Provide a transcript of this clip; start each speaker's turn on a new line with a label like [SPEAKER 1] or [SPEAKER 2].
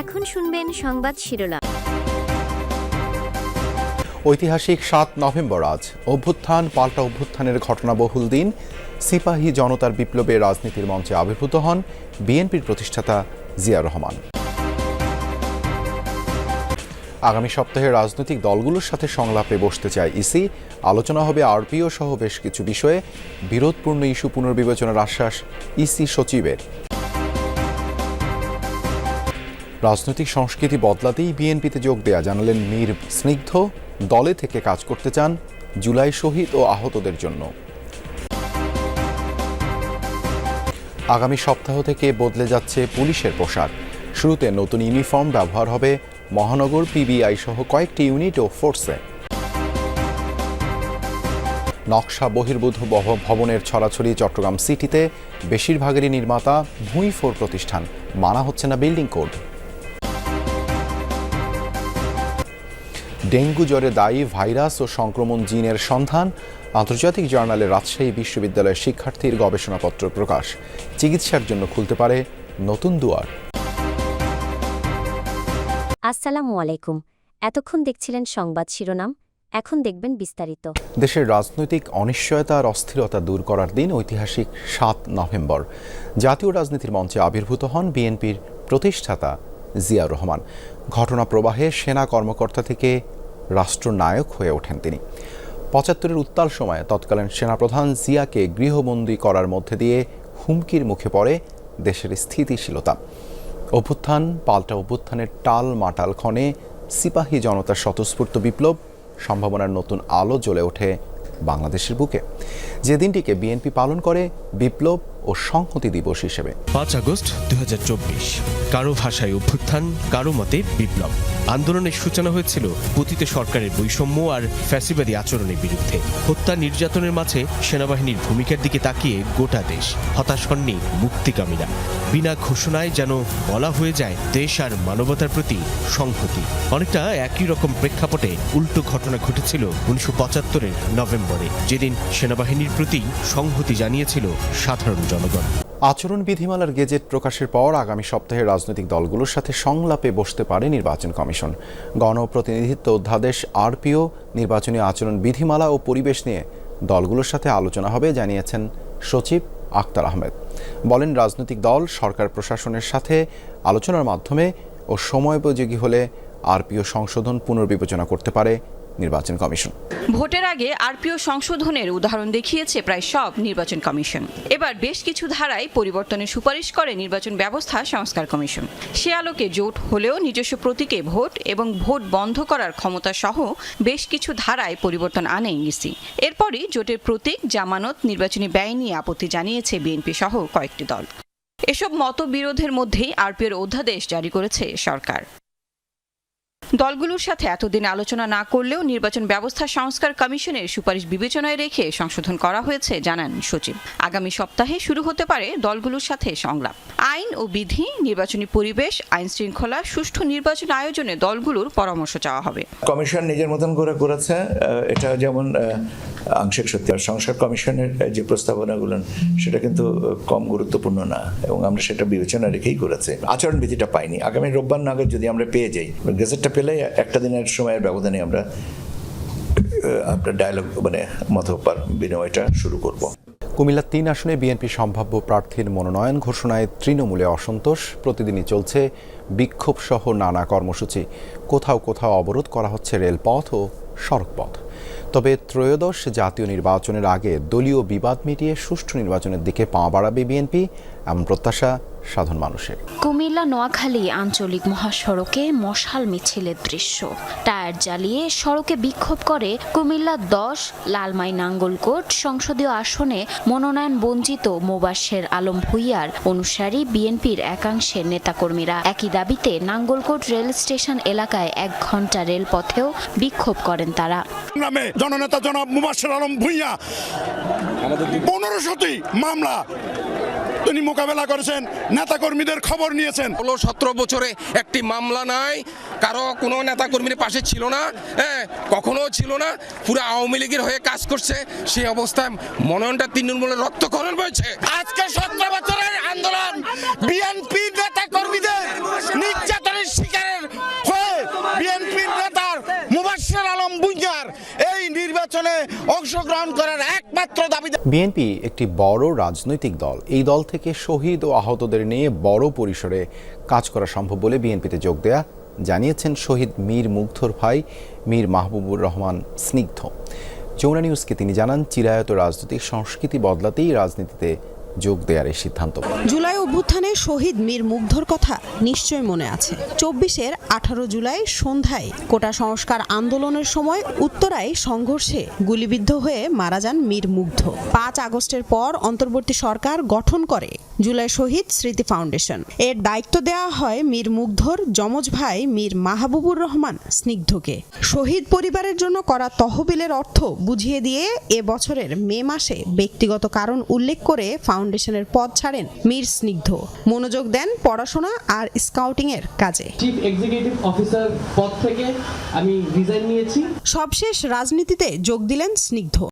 [SPEAKER 1] এখন শুনবেন সংবাদ শিরোনাম।
[SPEAKER 2] ঐতিহাসিক সাত নভেম্বর আজ, অভ্যুত্থান, পাল্টা অভ্যুত্থানের ঘটনাবহুল দিন, সিপাহী জনতার বিপ্লবে রাজনীতির মঞ্চে আবির্ভূত হন বিএনপির প্রতিষ্ঠাতা জিয়া রহমান। আগামী সপ্তাহে রাজনৈতিক দলগুলোর সাথে সংলাপে বসতে চায় ইসি। আলোচনা হবে আরপিও সহ বেশ কিছু বিষয়ে। বিরোধপূর্ণ ইস্যু পুনর্বিবেচনার আশ্বাস ইসি সচিবের। রাজনৈতিক সংস্কৃতি বদলাতেই বিএনপিতে যোগ দেয়া জানালেন মীর। স্নিগ্ধ দলে থেকে কাজ করতে চান জুলাই শহীদ ও আহতদের জন্য। আগামী সপ্তাহ থেকে বদলে যাচ্ছে পুলিশের পোশাক। শুরুতে নতুন ইউনিফর্ম ব্যবহার হবে মহানগর, পিবিআই সহ কয়েকটি ইউনিট ও ফোর্সে। নকশা বহির্ভূত ভবনের ছড়াছড়ি চট্টগ্রাম সিটিতে বেশিরভাগেরই নির্মাতা ভুঁই ফোর প্রতিষ্ঠান। মানা হচ্ছে না বিল্ডিং কোড। ডেঙ্গু জ্বরে দায়ী ভাইরাস ও সংক্রমণ জিনের সন্ধান আন্তর্জাতিক জার্নালে রাজশাহী বিশ্ববিদ্যালয়ের শিক্ষার্থীর গবেষণাপত্র প্রকাশ। চিকিৎসার জন্য খুলতে পারে নতুন দুয়ার।
[SPEAKER 1] আসসালামু আলাইকুম। এতক্ষণ দেখছিলেন সংবাদ শিরোনাম এখন দেখবেন বিস্তারিত।
[SPEAKER 2] দেশের রাজনৈতিক অনিশ্চয়তা আর অস্থিরতা দূর করার দিন ঐতিহাসিক সাত নভেম্বর। জাতীয় রাজনীতির মঞ্চে আবির্ভূত হন বিএনপির প্রতিষ্ঠাতা জিয়া রহমান। ঘটনা প্রবাহে সেনা কর্মকর্তা থেকে রাষ্ট্রনায়ক হয়ে ওঠেন তিনি। পঁচাত্তরের উত্তাল সময়ে তৎকালীন সেনাপ্রধান জিয়াকে গৃহবন্দী করার মধ্যে দিয়ে হুমকির মুখে পড়ে দেশের স্থিতিশীলতা। অভ্যুত্থান, পাল্টা অভ্যুত্থানের টাল মাটাল ক্ষণে সিপাহী জনতার স্বতঃস্ফূর্ত বিপ্লব সম্ভাবনার নতুন আলো জ্বলে ওঠে বাংলাদেশের বুকে। যে দিনটিকে বিএনপি পালন করে বিপ্লব ও সংহতি দিবস হিসেবে।
[SPEAKER 3] পাঁচ আগস্ট দু কারও ভাষায় অভ্যুত্থান, কারও মতে বিপ্লব। আন্দোলনের সূচনা হয়েছিল পতিত সরকারের বৈষম্য আর ফ্যাসিবাদী আচরণের বিরুদ্ধে। হত্যা নির্যাতনের মাঝে সেনাবাহিনীর ভূমিকার দিকে তাকিয়ে গোটা দেশ হতাশ হননি মুক্তিকামীরা। বিনা ঘোষণায় যেন বলা হয়ে যায়, দেশ আর মানবতার প্রতি সংহতি। অনেকটা একই রকম প্রেক্ষাপটে উল্টো ঘটনা ঘটেছিল উনিশশো পঁচাত্তরের নভেম্বরে, যেদিন সেনাবাহিনীর প্রতি সংহতি জানিয়েছিল সাধারণ জনগণ।
[SPEAKER 2] আচরণ বিধিমালার গেজেট প্রকাশের পর আগামী সপ্তাহে রাজনৈতিক দলগুলোর সাথে সংলাপে বসতে পারে নির্বাচন কমিশন। গণপ্রতিনিধিত্ব অধ্যাদেশ, আরপিও, নির্বাচনী আচরণ বিধিমালা ও পরিবেশ নিয়ে দলগুলোর সাথে আলোচনা হবে, জানিয়েছেন সচিব আক্তার আহমেদ। বলেন, রাজনৈতিক দল, সরকার প্রশাসনের সাথে আলোচনার মাধ্যমে ও সময়োপযোগী হলে আরপিও সংশোধন পুনর্বিবেচনা করতে পারে নির্বাচন কমিশন।
[SPEAKER 4] ভোটের আগে আরপিও সংশোধনের উদাহরণ দেখিয়েছে প্রায় সব নির্বাচন কমিশন। এবার বেশ কিছু ধারায় পরিবর্তনের সুপারিশ করে নির্বাচন ব্যবস্থা সংস্কার কমিশন। সে আলোকে জোট হলেও নিজস্ব প্রতীকে ভোট এবং ভোট বন্ধ করার ক্ষমতা সহ বেশ কিছু ধারায় পরিবর্তন আনে ইসি এরপরই জোটের প্রতীক, জামানত, নির্বাচনী ব্যয় নিয়ে আপত্তি জানিয়েছে বিএনপি সহ কয়েকটি দল। এসব মতবিরোধের মধ্যেই আরপিওর অধ্যাদেশ জারি করেছে সরকার। দলগুলোর সাথে এতদিন আলোচনা না করলেও নির্বাচন ব্যবস্থা সংস্কার কমিশনের সুপারিশ বিবেচনায় রেখে সংশোধন করা হয়েছে, জানান সচিব। আগামী সপ্তাহে শুরু হতে পারে দলগুলোর সাথে সংলাপ। আইন ও বিধি, নির্বাচনী পরিবেশ, আইন শৃঙ্খলা, সুষ্ঠু নির্বাচন আয়োজনে দলগুলোর পরামর্শ চাওয়া হবে।
[SPEAKER 5] কমিশন নিজের মতন করে করেছে এটা যেমন আংশিক সত্যি। আর সংসার কমিশনের যে প্রস্তাবনাগুলো, সেটা কিন্তু কম গুরুত্বপূর্ণ না। এবং আমরা সেটা বিবেচনা রেখেই করেছে। আচরণবিধিটা পাইনি। আগামী রোববার নাগাদ যদি আমরা পেয়ে যাই গেজেটটা পেলে একটা দিনের সময়ের ব্যবধানে আমরা আপনার ডায়ালগ মানে মত বিনিময়টা শুরু করব।
[SPEAKER 2] কুমিল্লার তিন আসনে বিএনপি সম্ভাব্য প্রার্থীর মনোনয়ন ঘোষণায় তৃণমূলে অসন্তোষ। প্রতিদিনই চলছে বিক্ষোভ সহ নানা কর্মসূচি। কোথাও কোথাও অবরোধ করা হচ্ছে রেলপথ ও সড়কপথ। তবে ত্রয়োদশ জাতীয় নির্বাচনের আগে দলীয় বিবাদ মিটিয়ে সুষ্ঠু নির্বাচনের দিকে পা বাড়াবে বিএনপি, এমন প্রত্যাশা সাধারণ মানুষের।
[SPEAKER 6] কুমিল্লা নোয়াখালী আঞ্চলিক মহাসড়কে মশাল মিছিলের দৃশ্য। টায়ার জ্বালিয়ে সড়কে বিক্ষোভ করে কুমিল্লা দশ লালমাই নাঙ্গলকোট সংসদীয় আসনে মনোনয়ন বঞ্চিত মোবাশ্বের আলম ভুইয়ার অনুসারী বিএনপির একাংশের নেতাকর্মীরা। একই দাবিতে নাঙ্গলকোট রেল স্টেশন এলাকায় এক ঘণ্টা রেলপথেও বিক্ষোভ করেন তারা।
[SPEAKER 7] নামে জননেতা জনাব মুবাশির আলম ভুইয়া। পনেরোশোটি মামলা। তিনি মোকাবেলা করেছেন নেতাকর্মীদের খবর নিয়েছেন।
[SPEAKER 8] ষোলো সতেরো বছরে একটি মামলা নাই কারও কোনো নেতাকর্মীর পাশে ছিল না হ্যাঁ কখনো ছিল না পুরো আওয়ামী লীগের হয়ে কাজ করছে সেই অবস্থায় মনোনয়নটা তৃণমূলের রক্তকরণ হয়েছে।
[SPEAKER 7] আজকে সতেরো বছরের আন্দোলন বিএনপি নেতা কর্মীদের নির্যাতনের শিকারের হয়ে বিএনপির নেতার মুবাসের আলম বুঞ্জার এই নির্বাচনে
[SPEAKER 9] অংশগ্রহণ করার এক একমাত্র দাবি
[SPEAKER 2] বিএনপি একটি বড় রাজনৈতিক দল। এই দল থেকে শহীদ ও আহতদের নিয়ে বড় পরিসরে কাজ করা সম্ভব বলে বিএনপিতে যোগ দেয়া জানিয়েছেন শহীদ মীর মুগ্ধর ভাই মীর মাহবুবুর রহমান স্নিগ্ধ। যমুনা নিউজকে তিনি জানান, চিরায়ত রাজনৈতিক সংস্কৃতি বদলাতেই রাজনীতিতে যোগ দেওয়ার এই সিদ্ধান্ত
[SPEAKER 10] জুলাই অভ্যুত্থানে শহীদ মীর মুগ্ধর কথা নিশ্চয় মনে আছে। চব্বিশের আঠারো জুলাই সন্ধ্যায় কোটা সংস্কার আন্দোলনের সময় উত্তরায় সংঘর্ষে গুলিবিদ্ধ হয়ে মারা যান মীর মুগ্ধ। পাঁচ আগস্টের পর অন্তর্বর্তী সরকার গঠন করে জুলাই শহীদ স্মৃতি ফাউন্ডেশন। এর দায়িত্ব দেওয়া হয় মীর মুগ্ধর, যমজ ভাই মীর মাহবুবুর রহমান স্নিগ্ধকে। শহীদ পরিবারের জন্য করা তহবিলের অর্থ বুঝিয়ে দিয়ে এ বছরের মে মাসে ব্যক্তিগত কারণ উল্লেখ করে ফাউন্ডেশনের পদ ছাড়েন মীর স্নিগ্ধ। মনোযোগ দেন পড়াশোনা আর স্কাউটিং এর কাজে।
[SPEAKER 11] চিফ এক্সিকিউটিভ অফিসার পদ থেকে আমি রিজাইন নিয়েছি।
[SPEAKER 10] সবশেষ রাজনীতিতে যোগ দিলেন স্নিগ্ধ।